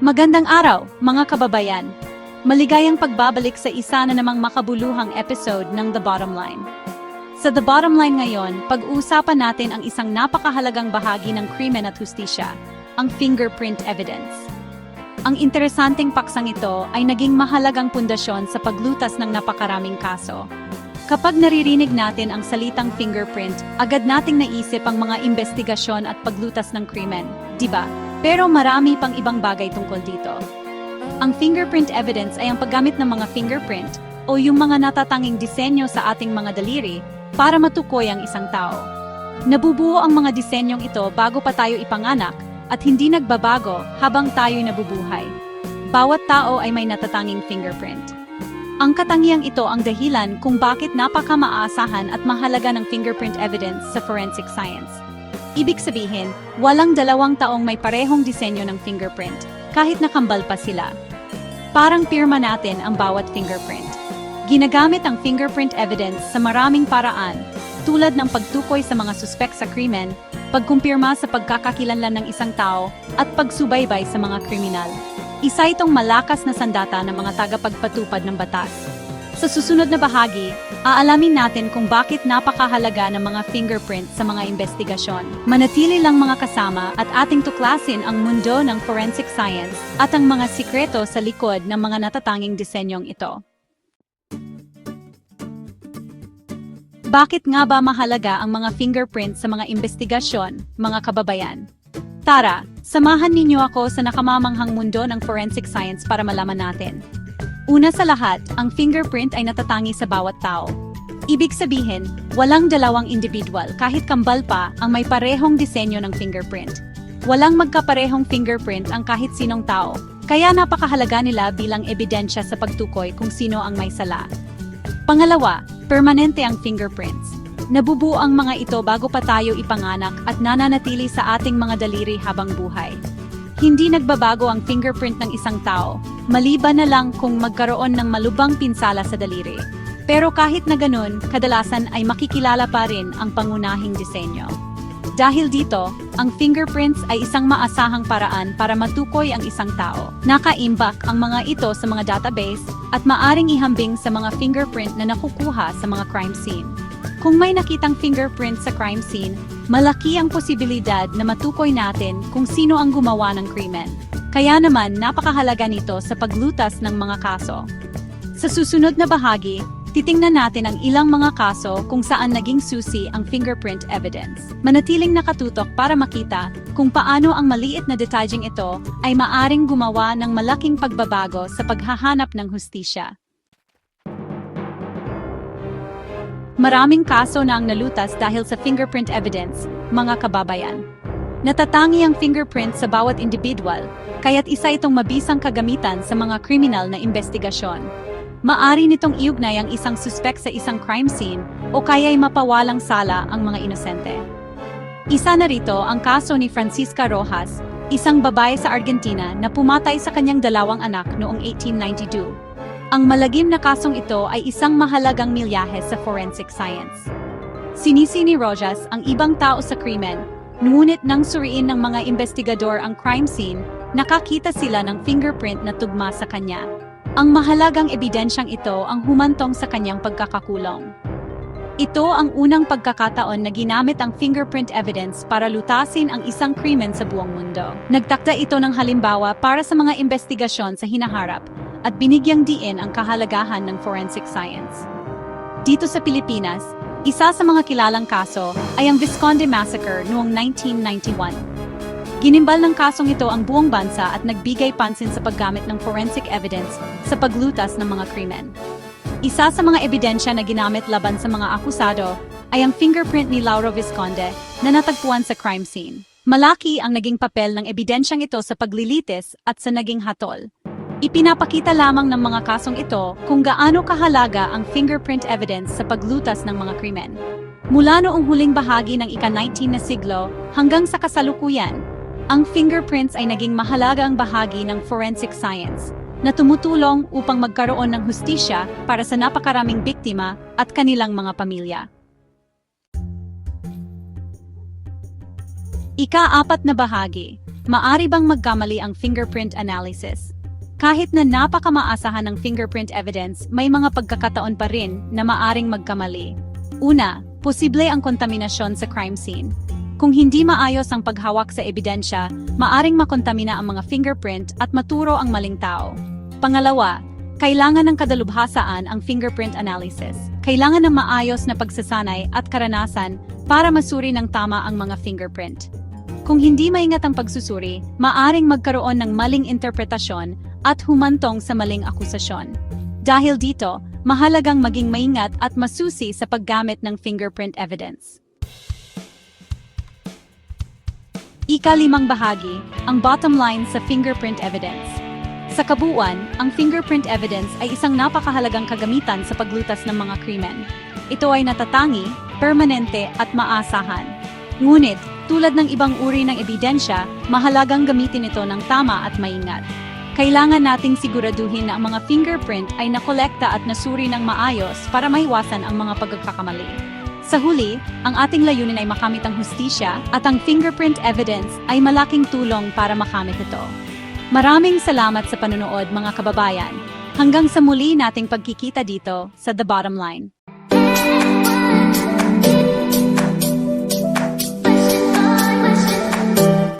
Magandang araw, mga kababayan. Maligayang pagbabalik sa isa na namang makabuluhang episode ng The Bottom Line. Sa The Bottom Line ngayon, pag-uusapan natin ang isang napakahalagang bahagi ng krimen at hustisya, ang fingerprint evidence. Ang interesanteng paksang ito ay naging mahalagang pundasyon sa paglutas ng napakaraming kaso. Kapag naririnig natin ang salitang fingerprint, agad nating naisip ang mga investigasyon at paglutas ng krimen, di ba? Pero marami pang ibang bagay tungkol dito. Ang fingerprint evidence ay ang paggamit ng mga fingerprint o yung mga natatanging disenyo sa ating mga daliri para matukoy ang isang tao. Nabubuo ang mga disenyong ito bago pa tayo ipanganak at hindi nagbabago habang tayo'y nabubuhay. Bawat tao ay may natatanging fingerprint. Ang katangiang ito ang dahilan kung bakit napakamaasahan at mahalaga ng fingerprint evidence sa forensic science. Ibig sabihin, walang dalawang taong may parehong disenyo ng fingerprint, kahit nakambal pa sila. Parang pirma natin ang bawat fingerprint. Ginagamit ang fingerprint evidence sa maraming paraan, tulad ng pagtukoy sa mga suspek sa krimen, pagkumpirma sa pagkakakilanlan ng isang tao, at pagsubaybay sa mga kriminal. Isa itong malakas na sandata ng mga tagapagpatupad ng batas. Sa susunod na bahagi, aalamin natin kung bakit napakahalaga ng mga fingerprint sa mga investigasyon. Manatili lang mga kasama at ating tuklasin ang mundo ng forensic science at ang mga sikreto sa likod ng mga natatanging disenyong ito. Bakit nga ba mahalaga ang mga fingerprint sa mga investigasyon, mga kababayan? Tara, samahan ninyo ako sa nakamamanghang mundo ng forensic science para malaman natin. Una sa lahat, ang fingerprint ay natatangi sa bawat tao. Ibig sabihin, walang dalawang individual kahit kambal pa ang may parehong disenyo ng fingerprint. Walang magkaparehong fingerprint ang kahit sinong tao, kaya napakahalaga nila bilang ebidensya sa pagtukoy kung sino ang may sala. Pangalawa, permanente ang fingerprints. Nabubuo ang mga ito bago pa tayo ipanganak at nananatili sa ating mga daliri habang buhay. Hindi nagbabago ang fingerprint ng isang tao, maliban na lang kung magkaroon ng malubang pinsala sa daliri. Pero kahit na ganun, kadalasan ay makikilala pa rin ang pangunahing disenyo. Dahil dito, ang fingerprints ay isang maasahang paraan para matukoy ang isang tao. Nakaimbak ang mga ito sa mga database at maaring ihambing sa mga fingerprint na nakukuha sa mga crime scene. Kung may nakitang fingerprint sa crime scene, malaki ang posibilidad na matukoy natin kung sino ang gumawa ng krimen. Kaya naman napakahalaga nito sa paglutas ng mga kaso. Sa susunod na bahagi, titingnan natin ang ilang mga kaso kung saan naging susi ang fingerprint evidence. Manatiling nakatutok para makita kung paano ang maliit na detaching ito ay maaring gumawa ng malaking pagbabago sa paghahanap ng hustisya. Maraming kaso na ang nalutas dahil sa fingerprint evidence, mga kababayan. Natatangi ang fingerprint sa bawat individual, kaya't isa itong mabisang kagamitan sa mga kriminal na investigasyon. Maari nitong iugnay ang isang suspek sa isang crime scene o kaya'y mapawalang sala ang mga inosente. Isa na rito ang kaso ni Francisca Rojas, isang babae sa Argentina na pumatay sa kanyang dalawang anak noong 1892. Ang malagim na kasong ito ay isang mahalagang milyahe sa forensic science. Sinisi ni Rojas ang ibang tao sa krimen, ngunit nang suriin ng mga investigador ang crime scene, nakakita sila ng fingerprint na tugma sa kanya. Ang mahalagang ebidensyang ito ang humantong sa kanyang pagkakakulong. Ito ang unang pagkakataon na ginamit ang fingerprint evidence para lutasin ang isang krimen sa buong mundo. Nagtakda ito ng halimbawa para sa mga investigasyon sa hinaharap at binigyang diin ang kahalagahan ng forensic science. Dito sa Pilipinas, isa sa mga kilalang kaso ay ang Visconde Massacre noong 1991. Ginimbal ng kasong ito ang buong bansa at nagbigay pansin sa paggamit ng forensic evidence sa paglutas ng mga krimen. Isa sa mga ebidensya na ginamit laban sa mga akusado ay ang fingerprint ni Lauro Visconde na natagpuan sa crime scene. Malaki ang naging papel ng ebidensyang ito sa paglilitis at sa naging hatol. Ipinapakita lamang ng mga kasong ito kung gaano kahalaga ang fingerprint evidence sa paglutas ng mga krimen. Mula noong huling bahagi ng ika-19 na siglo hanggang sa kasalukuyan, ang fingerprints ay naging mahalagang bahagi ng forensic science na tumutulong upang magkaroon ng hustisya para sa napakaraming biktima at kanilang mga pamilya. Ika-apat na bahagi, maari bang magkamali ang fingerprint analysis? Kahit na napakamaasahan ng fingerprint evidence, may mga pagkakataon pa rin na maaring magkamali. Una, posible ang kontaminasyon sa crime scene. Kung hindi maayos ang paghawak sa ebidensya, maaring makontamina ang mga fingerprint at maturo ang maling tao. Pangalawa, kailangan ng kadalubhasaan ang fingerprint analysis. Kailangan ng maayos na pagsasanay at karanasan para masuri ng tama ang mga fingerprint. Kung hindi maingat ang pagsusuri, maaring magkaroon ng maling interpretasyon at humantong sa maling akusasyon. Dahil dito, mahalagang maging maingat at masusi sa paggamit ng fingerprint evidence. Ika-limang bahagi, ang bottom line sa fingerprint evidence. Sa kabuuan, ang fingerprint evidence ay isang napakahalagang kagamitan sa paglutas ng mga krimen. Ito ay natatangi, permanente at maasahan. Ngunit, tulad ng ibang uri ng ebidensya, mahalagang gamitin ito ng tama at maingat. Kailangan nating siguraduhin na ang mga fingerprint ay nakolekta at nasuri ng maayos para maiwasan ang mga pagkakamali. Sa huli, ang ating layunin ay makamit ang hustisya at ang fingerprint evidence ay malaking tulong para makamit ito. Maraming salamat sa panunood mga kababayan. Hanggang sa muli nating pagkikita dito sa The Bottom Line.